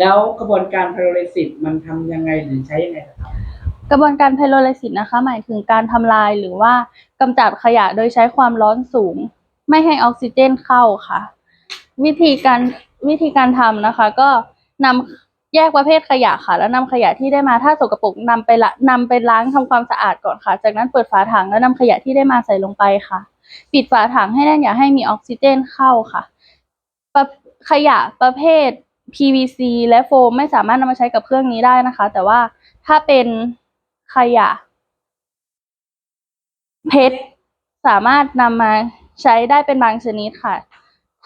แล้วกระบวนการไพโรเลซิสมันทำยังไงหรือใช้ยังไงครับ กระบวนการไพโรไลซิสนะคะ หมายถึงการทำลายหรือว่ากำจัดขยะโดยใช้ความร้อนสูง ไม่ให้ออกซิเจนเข้าค่ะ วิธีการวิธีการทำนะคะ ก็นำแยกประเภทขยะค่ะ แล้วนำขยะที่ได้มาถ้าสกปรกนำไปละนำไปล้างทำความสะอาดก่อนค่ะ จากนั้นเปิดฝาถังแล้วนำขยะที่ได้มาใส่ลงไปค่ะ ปิดฝาถังให้แน่นอย่าให้มีออกซิเจนเข้าค่ะประขยะประเภท PVC และโฟมไม่สามารถนำมาใช้กับเครื่องนี้ได้นะคะ แต่ว่าถ้าเป็นขยะเพชรสามารถนำมาใช้ได้เป็นบางชนิดค่ะ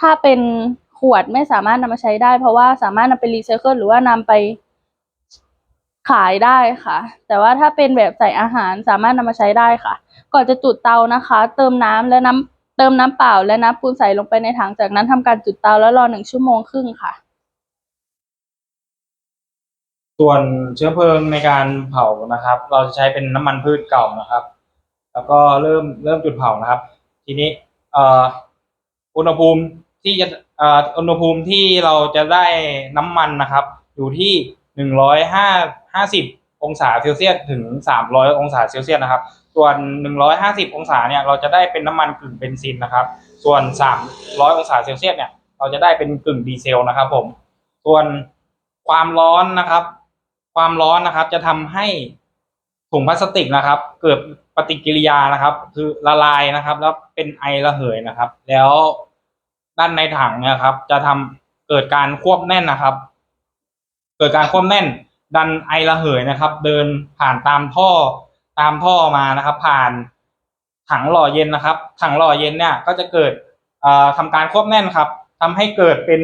ถ้าเป็นขวดไม่สามารถนำมาใช้ได้ เพราะว่าสามารถนำไปรีไซเคิลหรือว่านำไปขายได้ค่ะ แต่ว่าถ้าเป็นแบบใส่อาหารสามารถนำมาใช้ได้ค่ะ ก่อนจะจุดเตานะคะ เติมน้ำและน้ำเติมน้ำเปล่าและน้ำปูนใส่ลงไปในถังจากนั้นทำการจุดเตาแล้วรอหนึ่งชั่วโมงครึ่งค่ะ ส่วนเชื้อเพลิงในการเผานะครับ เราจะใช้เป็นน้ำมันพืชเก่านะครับ แล้วก็เริ่มเริ่มจุดเผานะครับ ทีนี้อุณหภูมิที่จะอุณหภูมิที่เราจะได้น้ำมันนะครับ อยู่ที่หนึ่งร้อยห้าห้าสิบองศาเซลเซียสถึงสามร้อยองศาเซลเซียสนะครับ ส่วนหนึ่งร้อยห้าสิบองศาเนี่ยเราจะได้เป็นน้ำมันกึ่งเบนซินนะครับ ส่วนสามร้อยองศาเซลเซียสเนี่ยเราจะได้เป็นกึ่งดีเซลนะครับ ผม ส่วนความร้อนนะครับ ความร้อนนะครับ จะทำให้ถุงพลาสติกนะครับ เกิดปฏิกิริยานะครับ คือละลายนะครับ แล้วเป็นไอระเหยนะครับ แล้วด้านในถังนะครับ จะทำเกิดการควบแน่นนะครับ เกิดการควบแน่น ดันไอระเหยนะครับ เดินผ่านตามท่อตามท่อมานะครับ ผ่านถังหล่อเย็นนะครับ ถังหล่อเย็นเนี่ยก็จะเกิดเอ่อทำการควบแน่นครับทำให้เกิดเป็น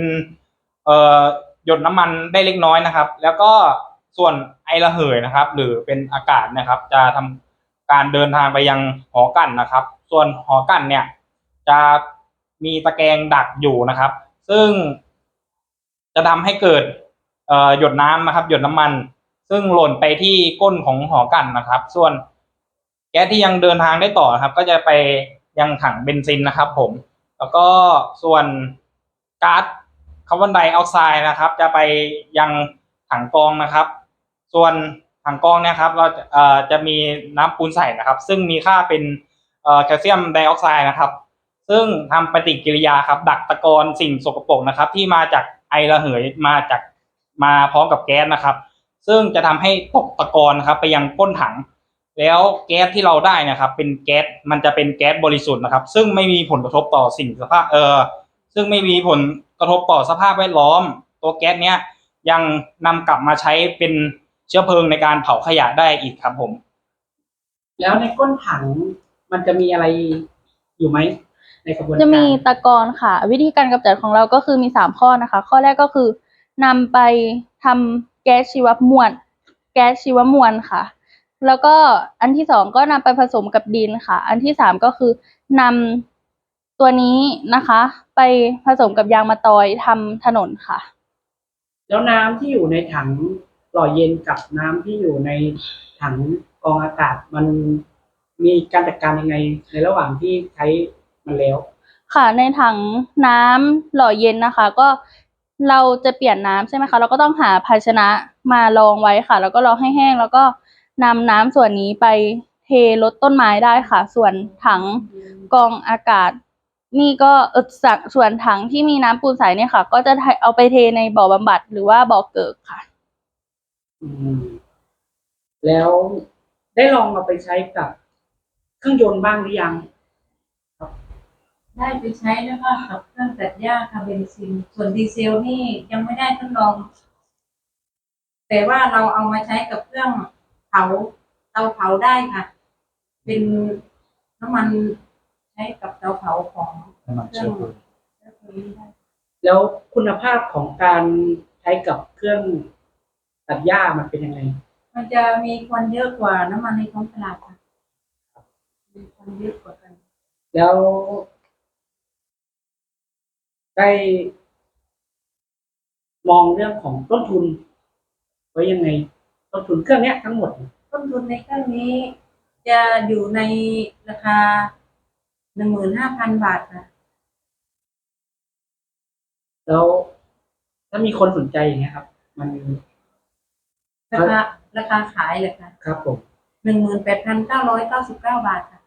หยดน้ำมันได้เล็กน้อยนะครับ แล้วก็ ส่วนไอระเหยนะครับ หรือเป็นอากาศนะครับ จะทำการเดินทางไปยังหอกั้นนะครับ ส่วนหอกั้นเนี่ยจะมีตะแกรงดักอยู่นะครับ ซึ่งจะทำให้เกิดหยดน้ำนะครับ หยดน้ำมัน ซึ่งหล่นไปที่ก้นของหอกั้นนะครับ ส่วนแก๊สที่ยังเดินทางได้ต่อครับ ก็จะไปยังถังเบนซินนะครับ ผม แล้วก็ส่วนก๊าซคาร์บอนไดออกไซด์นะครับ จะไปยังถังกรองนะครับ ส่วนถังกรองเนี่ยครับเราจะจะมีน้ำปูนใสนะครับ ซึ่งมีค่าเป็นแคลเซียมไดออกไซด์นะครับ ซึ่งทำปฏิกิริยาครับ ดักตะกอนสิ่งสกปรกนะครับ ที่มาจากไอระเหยมาจากมาพร้อมกับแก๊สนะครับ ซึ่งจะทำให้ตกตะกอนนะครับ ไปยังก้นถัง แล้วแก๊สที่เราได้นะครับ เป็นแก๊สมันจะเป็นแก๊สบริสุทธิ์นะครับ ซึ่งไม่มีผลกระทบต่อสิ่งสภาพเออซึ่งไม่มีผลกระทบต่อสภาพแวดล้อม ตัวแก๊สเนี้ยยังนำกลับมาใช้เป็น ชื้อเพลิงในการเผาขยะได้อีกครับผม แล้วในก้นถังมันจะมีอะไรอยู่ไหมในกระบวนการจะมีตะกอนค่ะ วิธีการกำจัดของเราก็คือมีสามข้อนะคะ ข้อแรกก็คือนำไปทำแก๊สชีวมวล แก๊สชีวมวลค่ะ แล้วก็อันที่สองก็นำไปผสมกับดินค่ะ อันที่สามก็คือนำตัวนี้นะคะ ไปผสมกับยางมะตอยทำถนนค่ะ แล้วน้ำที่อยู่ในถัง หล่อเย็นกับน้ำที่อยู่ในถังกองอากาศมันมีการจัดการยังไงในระหว่างที่ใช้มันแล้ว ค่ะในถังน้ำหล่อเย็นนะคะ ก็เราจะเปลี่ยนน้ำใช่ไหมคะ เราก็ต้องหาภาชนะมารองไว้ค่ะ แล้วก็รอให้แห้ง แล้วก็นำน้ำส่วนนี้ไปเทรดต้นไม้ได้ค่ะ ส่วนถังกองอากาศ นี่ก็เอสักส่วนถังที่มีน้ำปูนใสเนี่ยค่ะ ก็จะเอาไปเทในบ่อบำบัดหรือว่าบ่อเกิกค่ะ อืมแล้วได้ลองเอาไปใช้กับเครื่องยนต์บ้างหรือยัง ได้ไปใช้แล้วก็กับเครื่องตัดหญ้าค่ะเบนซิน ส่วนดีเซลนี่ยังไม่ได้ทดลอง แต่ว่าเราเอามาใช้กับเครื่องเผาเตาเผาได้ค่ะ เป็นน้ำมันใช้กับเตาเผาของน้ำมันเชื้อเพลิงเชื้อเพลิงนี่ได้แล้วคุณภาพของการใช้กับเครื่อง ตัดหญ้ามันเป็นยังไง มันจะมีควันเยอะกว่าน้ำมันในท้องตลาดค่ะมีควันเยอะกว่ากัน แล้วได้มองเรื่องของต้นทุนไว้ยังไง ต้นทุนเครื่องเนี้ยทั้งหมด ต้นทุนในเครื่องนี้ จะอยู่ในราคาหนึ่งหมื่นห้าพันบาทค่ะแล้วถ้ามีคนสนใจอย่างเงี้ยครับ มัน ราคาราคาขายเลยค่ะครับผมหนึ่งหมื่นแปดพันเก้าร้อยเก้าสิบเก้าบาทค่ะ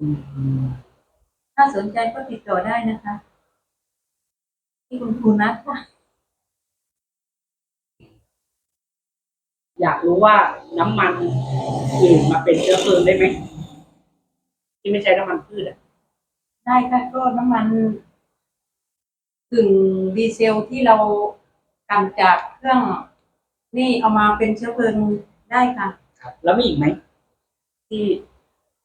อืมถ้าสนใจก็ติดต่อได้นะคะ ที่คุณครูนัทค่ะ อยากรู้ว่าน้ำมันอื่นมาเป็นเชื้อเพลิงได้ไหมที่ไม่ใช่น้ำมันพืชอะได้ค่ะก็น้ำมัน กึ่งดีเซลที่เรากันจากเครื่อง นี่เอามาเป็นเชื้อเพลิงได้ค่ะ ครับ แล้วมีอีกไหมที่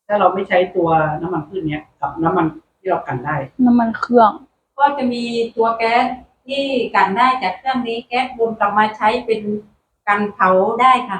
ถ้าเราไม่ใช้ตัวน้ำมันพืชเนี้ยกับน้ำมันที่เรากันได้ น้ำมันเครื่อง ก็จะมีตัวแก๊สที่กันได้จากเครื่องนี้แก๊สวนกลับมาใช้เป็นการเผาได้ค่ะ